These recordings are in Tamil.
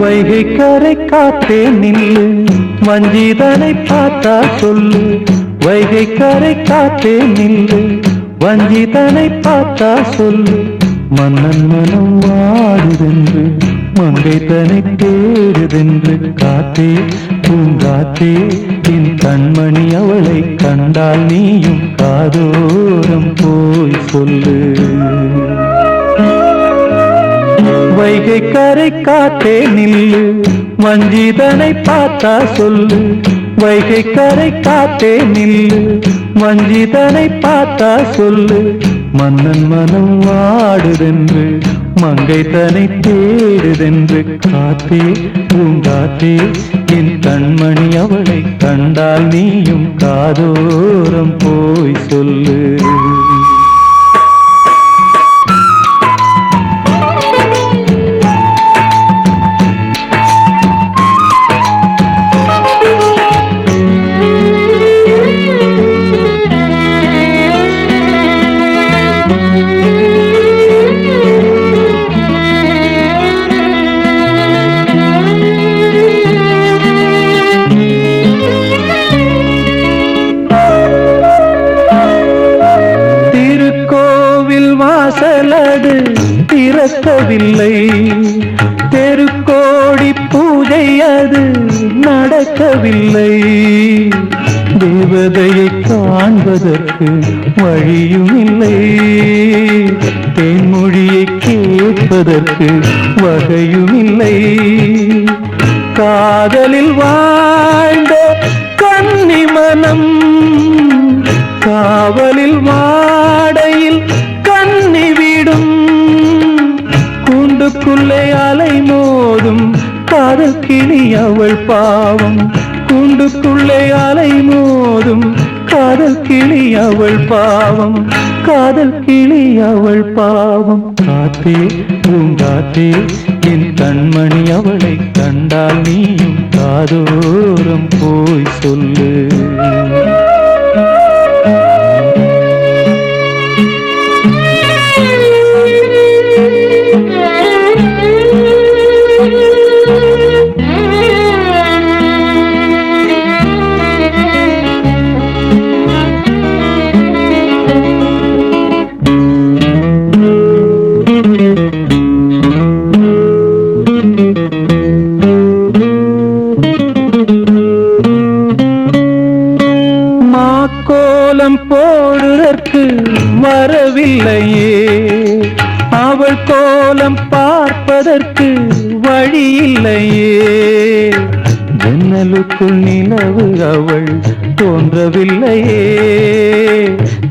வைகை கரை காத்தே நில்லு வஞ்சிதனை பார்த்தா சொல்லு. வைகை கரை காத்தே நில்லு வஞ்சிதனை பார்த்தா சொல்லு. மன்னன் மனம் வாடுதென்று மங்கை தனை தேடுதென்று காத்தே பூங்காத்தே என் கண்மணி அவளை கண்டால் நீயும் காதோரம் போய் சொல்லு. வைகை கரை காத்தே நில்லு வஞ்சிதனை பார்த்தா சொல்லு. வைகை கரை காத்தே நில்லு வஞ்சிதனை பார்த்தா சொல்லு. மன்னன் மனம் வாடுதென்று மங்கை தனை தேடுதென்று காத்தே பூங்காத்தே என் கண்மணி அவளை கண்டால் நீயும் காதோரம் போய் சொல்லு. திறக்கவில்லை தெருக்கோடி பூஜை அது நடக்கவில்லை. தேவதையை காண்பதற்கு வழியும் இல்லை. தென்மொழியை கேட்பதற்கு வகையும் இல்லை. காதலில் வாழ்ந்த கன்னி மனம் காவலில் வாழ் கூண்டுக்குள்ளே அலை மோதும் காதல் கிளி அவள் பாவம். கூண்டுக்குள்ளே அலை மோதும் காதல் கிளி அவள் பாவம். காதல் கிளி அவள் பாவம். காத்தே பூங்காத்தே என் கண்மணி அவளை கண்டால் நீயும் காதோரம் போய் சொல்லு. மாக்கோலம் போடுதற்கு வரவில்லையே. அவள் கோலம் பார்ப்பதற்கு வழியில்லையே. ஜன்னலுக்குள் நிலவு அவள் தோன்றவில்லையே.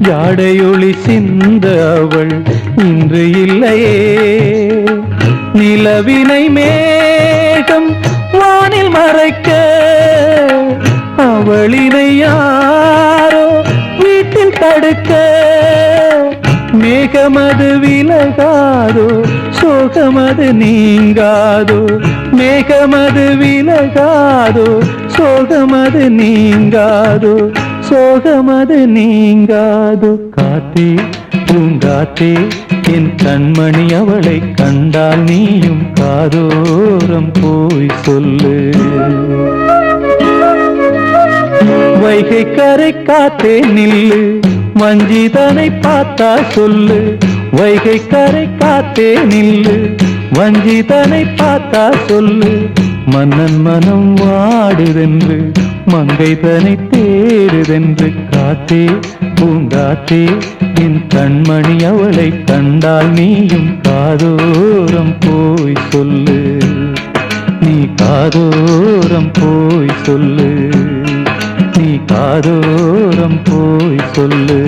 ஜாடையொளி சிந்த அவள் இன்று இல்லையே. நிலவினை மேகம் வானில் மறைக்க அவளி மேகமது விலகாதோ சோகமது நீங்காதோ மேகமது விலகாதோ சோகமது நீங்காதோ சோகமது நீங்காதோ. காத்தே பூங்காத்தே என் கண்மணி அவளை கண்டால் நீயும் காதோரம் போய் சொல்லு. வைகை கரை காத்தே நில்லு. வஞ்சிதனை பார்த்தா சொல்லு வைகை கரை காத்தே நில்லு. வஞ்சிதனை பார்த்தா சொல்லு மன்னன் மனம் வாடுதென்று மங்கை தனை தேடுதென்று காத்தே பூங்காத்தே என் கண்மணி அவளை கண்டால் நீயும் காதோரம் போய் சொல்லு. நீ காதோரம் போய் சொல்லு. பாதோரம் போய் சொல்லு.